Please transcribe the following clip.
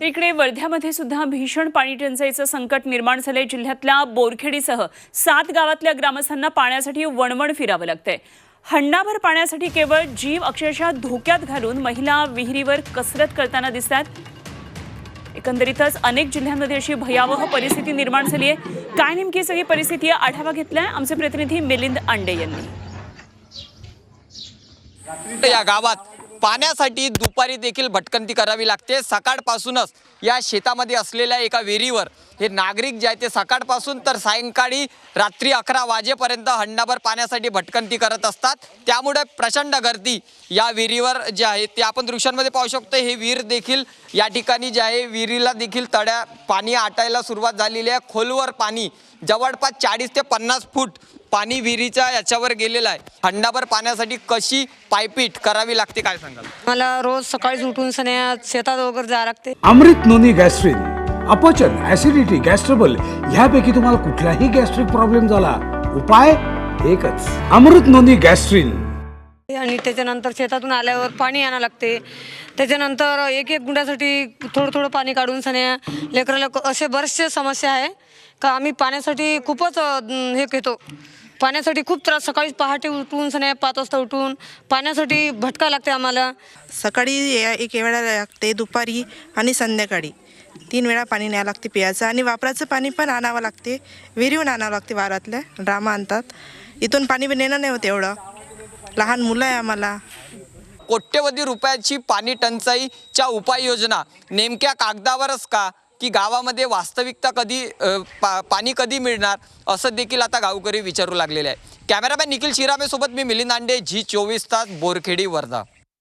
तर इकडे वर्ध्यामध्ये सुद्धा भीषण पाणी टंचाईचं संकट निर्माण झालंय. जिल्ह्यातल्या बोरखेडीसह सात गावातल्या ग्रामस्थांना पाण्यासाठी वणवण फिरावं लागतंय. हंडाभर पाण्यासाठी केवळ जीव अक्षरशः धोक्यात घालून महिला विहिरीवर कसरत करताना दिसतात. एकंदरीतच अनेक जिल्ह्यांमध्ये अशी भयावह परिस्थिती निर्माण झाली आहे काय नेमकी सगळी परिस्थिती आढावा घेतलाय आमचे प्रतिनिधी मिलिंद आंडे यांनी. या गावात पाण्यासाठी दुपारी देखील भटकंती करावी लागते. सकाळपासूनच या शेतामध्ये असलेल्या एका विहिरीवर हे नागरिक जे आहे ते सकाळपासून तर सायंकाळी रात्री अकरा वाजेपर्यंत हंडाभर पाण्यासाठी भटकंती करत असतात. त्यामुळे प्रचंड गर्दी या विहिरीवर जे आहे ते आपण दृश्यांमध्ये पाहू शकतो. हे विहीर देखील या ठिकाणी जे आहे विहिरीला देखील तड्या पाणी आटायला सुरुवात झालेली आहे. खोलवर पाणी जवळपास चाळीस ते पन्नास फूट पाणी विहिरीच्या याच्यावर गेलेलं आहे. हंडाभर पाण्यासाठी कशी पायपीट करावी लागते काय सांगाल? मला रोज सकाळीच उठून सन्या शेतात वगैरे जावं लागते. अमृत नोनी गॅस्ट्रिन अपचन ऍसिडिटी गॅस्ट्रबल ह्यापैकी तुम्हाला कुठलाही गॅस्ट्रिक प्रॉब्लेम झाला उपाय एकच अमृत नोनी गॅस्ट्रिन. आणि त्याच्यानंतर शेतातून आल्यावर पाणी आणावं लागते. त्याच्यानंतर एक एक गुंड्यासाठी थोडं थोडं पाणी काढून सन्या लेकराला क- असे बरेचसे समस्या आहे. का आम्ही पाण्यासाठी खूपच हे घेतो. पाण्यासाठी खूप त्रास सकाळी पहाटे उठून सन्या पाच वाजता उठून पाण्यासाठी भटका लागते आम्हाला. सकाळी या- एक वेळा लागते दुपारी आणि संध्याकाळी. तीन वेळा पाणी न्यावं लागते पियाचं आणि वापराचं पाणी पण आणावं लागते. विहिरीहून आणावं लागते वारातल्या ड्रामा आणतात. इथून पाणी पण नेणं नाही होत एवढं. लहान मुलं आहे आम्हाला. कोट्यवधी रुपयाची पाणी टंचाईच्या उपाययोजना नेमक्या कागदावरच का? की गावामध्ये वास्तविकता कधी पा पाणी कधी मिळणार? असं देखील आता गावकरी विचारू लागलेले आहे कॅमेरामॅन निखिल शिरामेसोबत मी मिलिंद आंडे झी चोवीस तास बोरखेडी वर्धा.